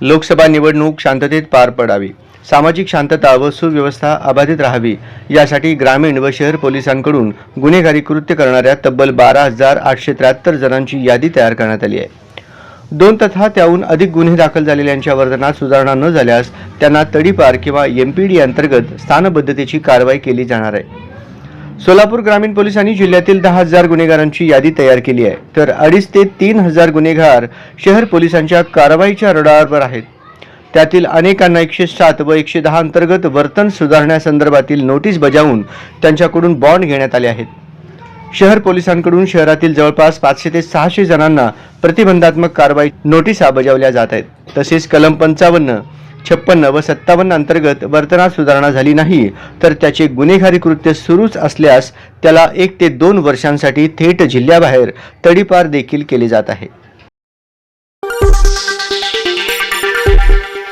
लोकसभा निवडणूक शांततेत पार पडावी. सामाजिक शांतता व सुव्यवस्था अबाधित राहावी. यासाठी ग्रामीण व शहर पोलिसांकडून गुन्हेगारी कृत्य करणाऱ्या तब्बल बारा हजार आठशे त्र्याहत्तर जणांची यादी तयार करण्यात आली आहे. दोन तथा त्याहून अधिक गुन्हे दाखल झालेल्यांच्या वर्तनात सुधारणा न झाल्यास त्यांना तडीपार किंवा एमपीडी अंतर्गत स्थानबद्धतेची कारवाई केली जाणार आहे. सोलापूर ग्रामीण पोलिसांनी जिल्ह्यातील दहा हजार गुन्हेगारांची यादी तयार केली आहे. तर अडीच ते तीन हजार गुन्हेगार शहर पोलिसांच्या कारवाईच्या रडारवर आहेत. त्यातील अनेकांना एकशे सात व एकशे दहा अंतर्गत वर्तन सुधारण्यासंदर्भातील नोटीस बजावून त्यांच्याकडून बॉन्ड घेण्यात आले आहेत. शहर पोलिसांकडून शहरातील जवळपास पाचशे ते सहाशे जणांना प्रतिबंधात्मक कारवाई नोटिसा बजावल्या जात आहेत. तसेच कलम पंचावन्न छप्पन्न व सत्तावन्न अंतर्गत वर्तनात सुधारणा झाली नाही तर त्याचे गुन्हेगारी कृत्य सुरूच असल्यास त्याला एक ते दोन वर्षांसाठी थेट जिल्ह्याबाहेर तडीपार देखील केले जात आहे.